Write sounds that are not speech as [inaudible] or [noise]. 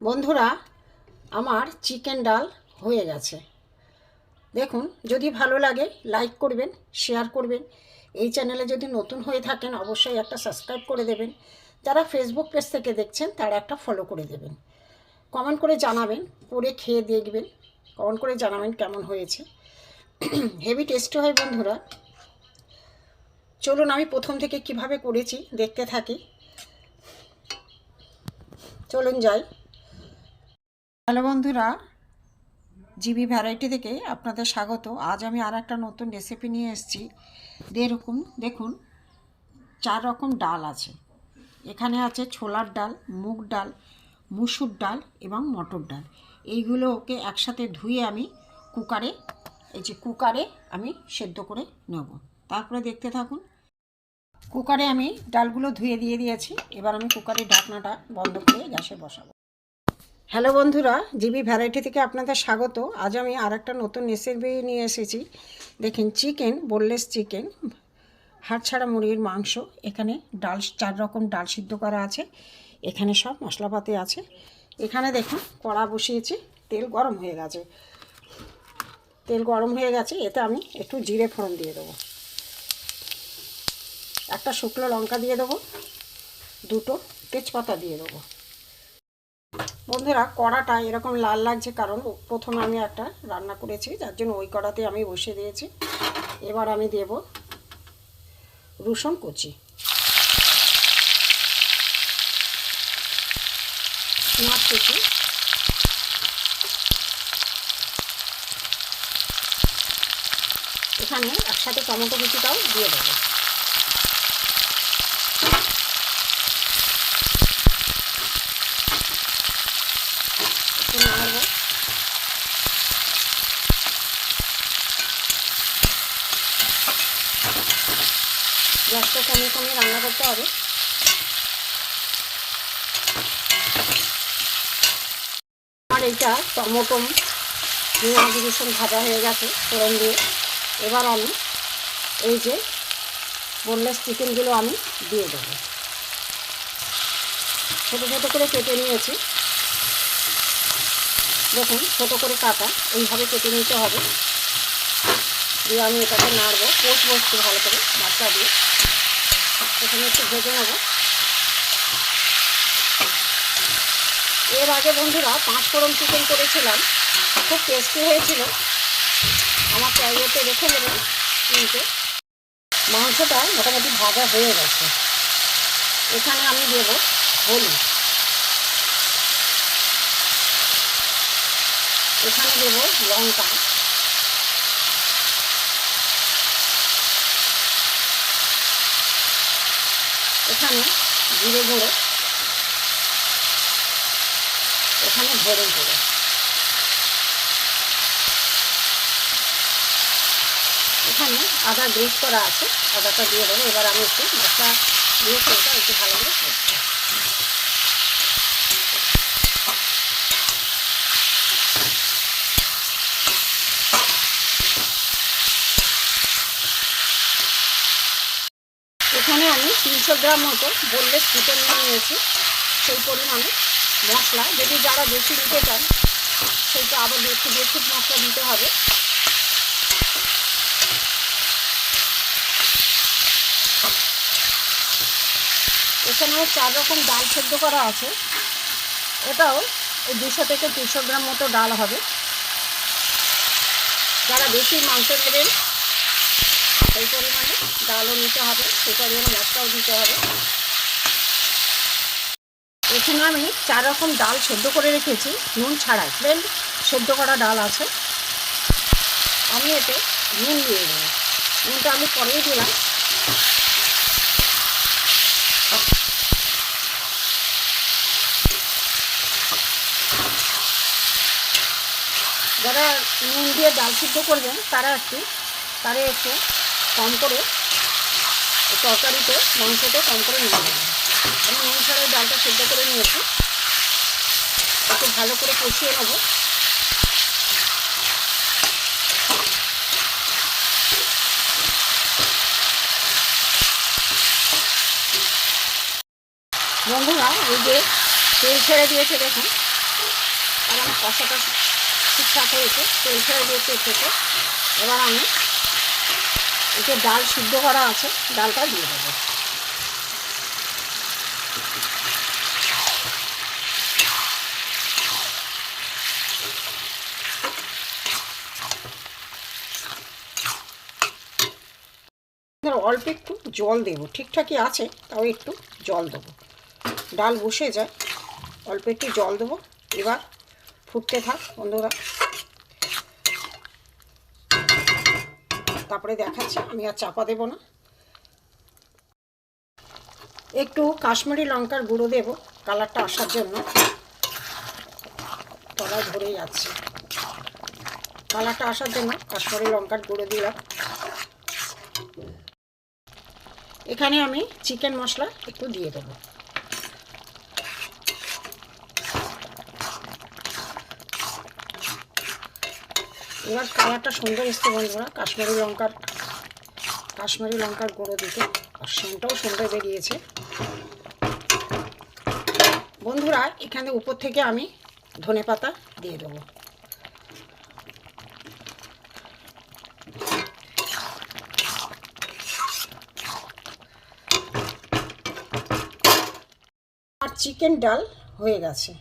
বন্ধুরা, আমার চিকেন ডাল হয়ে গেছে। দেখুন, যদি ভালো লাগে লাইক করবেন শেয়ার করবেন। এই চ্যানেলে যদি নতুন হয়ে থাকেন, অবশ্যই একটা সাবস্ক্রাইব করে দেবেন। যারা ফেসবুক পেজ থেকে দেখছেন, তারা একটা ফলো করে দেবেন। কমেন্ট করে জানাবেন, করে খেয়ে দেখবেন। কমেন্ট করে জানাবেন কেমন হয়েছে। [clears throat] হেভি টেস্টি হয় বন্ধুরা। চলুন, আমি প্রথম থেকে কীভাবে করেছি, দেখতে থাকি। চলুন যাই। হ্যালো বন্ধুরা, জিবি ভ্যারাইটি থেকে আপনাদের স্বাগত। আজ আমি আর একটা নতুন রেসিপি নিয়ে এসেছি। দেখুন দেখুন, চার রকম ডাল আছে। এখানে আছে ছোলার ডাল, মুগ ডাল, মুসুর ডাল এবং মটর ডাল। এইগুলো ওকে একসাথে ধুয়ে আমি কুকারে, এই যে কুকারে আমি সেদ্ধ করে নেব। তারপরে দেখতে থাকুন। কুকারে আমি ডালগুলো ধুয়ে দিয়ে দিয়েছি। এবার আমি কুকারের ঢাকনাটা বন্ধ করে গ্যাসে বসাবো। হ্যালো বন্ধুরা, জিবি ভ্যারাইটি থেকে আপনাদের স্বাগত। আজ আমি আর একটা নতুন রেসিপি নিয়ে এসেছি। দেখেন, চিকেন বোনলেস চিকেন হাড় ছাড়া মুরগির মাংস, এখানে ডাল, চার রকম ডাল সিদ্ধ করা আছে। এখানে সব মশলাপাতি আছে। এখানে দেখুন, কড়া বসিয়েছি, তেল গরম হয়ে গেছে। তেল গরম হয়ে গেছে, এতে আমি একটু জিরে ফোড়ন দিয়ে দেবো। একটা শুকনো লঙ্কা দিয়ে দেবো, দুটো তেজপাতা দিয়ে দেবো। বন্ধুরা, কড়াটা এরকম লাল লাগছে কারণ প্রথমে আমি একটা রান্না করেছি, যার জন্য ওই কড়াতে আমি বসে দিয়েছি। এবার আমি দেব রসুন কুচি। কুচি। এখানে একসাথে টমেটো কুচিটাও দিয়ে দেবো একটু নাড়বো গ্যাসটা কমিয়ে কমিয়ে রান্না করতে হবে। আর এইটা টমেটো, পেঁয়াজ, রসুন ভাজা হয়ে গেছে ফোড়ন দিয়ে। এবার আমি এই যে বোনলেস চিকেনগুলো আমি দিয়ে দেবো। ছোটো ছোটো করে কেটে নিয়েছি। দেখুন, ছোটো করে কাটা, এইভাবে কেটে নিতে হবে। দিয়ে আমি এটাকে নাড়বো পোষ বসতে ভালো করে বাচ্চা দিয়ে। এখানে একটু ভেজে নেব। এর আগে বন্ধুরা পাঁচ ফোড়ন চিকেন করেছিলাম, খুব টেস্টি হয়েছিল। আমার চাইতে রেখে নেবেন কিন্তু মাংসটা মোটামুটি ভাজা হয়ে গেছে। এখানে আমি দেব হলুদ। এখানে দেব লঙ্কা। এখানে জিরে গুঁড়ো, এখানে ধরে গুঁড়ো। এখানে আদা গ্রেট করা আছে, আদাটা দিয়ে দেবো। এবার আমি একটু মশলা দিয়ে ফেলটা একটু ভালো করে করছি এখানে আমি তিনশো গ্রাম মতো বললে চিকেন নিয়ে নিয়েছি, সেই পরিমাণে মশলা। যদি যারা বেশি দিতে চান সেইটা আবার একটু বেশি মশলা দিতে হবে। এখানে চার রকম ডাল সেদ্ধ করা আছে। এটাও এই দুশো থেকে তিনশো গ্রাম মতো ডাল হবে। যারা বেশি মাংস নেবেন সেই পরিমাণে ডালও নিতে হবে সেই পরিমাণে মশলাও দিতে হবে। এখানে আমি চার রকম ডাল সেদ্ধ করে রেখেছি, নুন ছাড়াই। প্লেন সেদ্ধ করা ডাল আছে। আমি এতে নুন দিয়ে দেবো। নুনটা আমি পরেই দিলাম। যারা নুন দিয়ে ডাল সিদ্ধ করবেন, তারা একটু তারা একটু কম করে তরকারিতে মাংসটা কম করে নিয়ে নেবেন আমি নুন ছাড়াই ডালটা সেদ্ধ করে নিয়েছি। একটু ভালো করে কষিয়ে নেব। বন্ধুরা, এই যে তেল ছেড়ে দিয়েছে দেখুন। আমার কষাটা ঠিকঠাক হয়েছে। তেল ছেড়ে দিয়েছে থেকে এবার আমি যে ডাল সিদ্ধ করা আছে, ডালটা দিয়ে দেবো। অল্প একটু জল দেবো। ঠিকঠাকই আছে, তাও একটু জল দেবো। ডাল বসে যায়, অল্প একটু জল দেবো। এবার ফুটতে থাক, বন্ধুরা। তারপরে দেখাচ্ছি, আমি আর চাপা দেবো না। একটু কাশ্মীরি লঙ্কার গুঁড়ো দেবো, কালারটা আসার জন্য। তলায় ধরে যাচ্ছে। কালারটা আসার জন্য কাশ্মীরি লঙ্কার গুঁড়ো দিলাম। এখানে আমি চিকেন মশলা একটু দিয়ে দেবো। এবার কালারটা সুন্দর এসছে বন্ধুরা। কাশ্মীরি লঙ্কার কাশ্মীরি লঙ্কার গুঁড়ো দিতে। আর সেন্টটাও সুন্দর বেরিয়েছে। বন্ধুরা, এখানে উপর থেকে আমি ধনে পাতা দিয়ে দেবো। আর চিকেন ডাল হয়ে গেছে।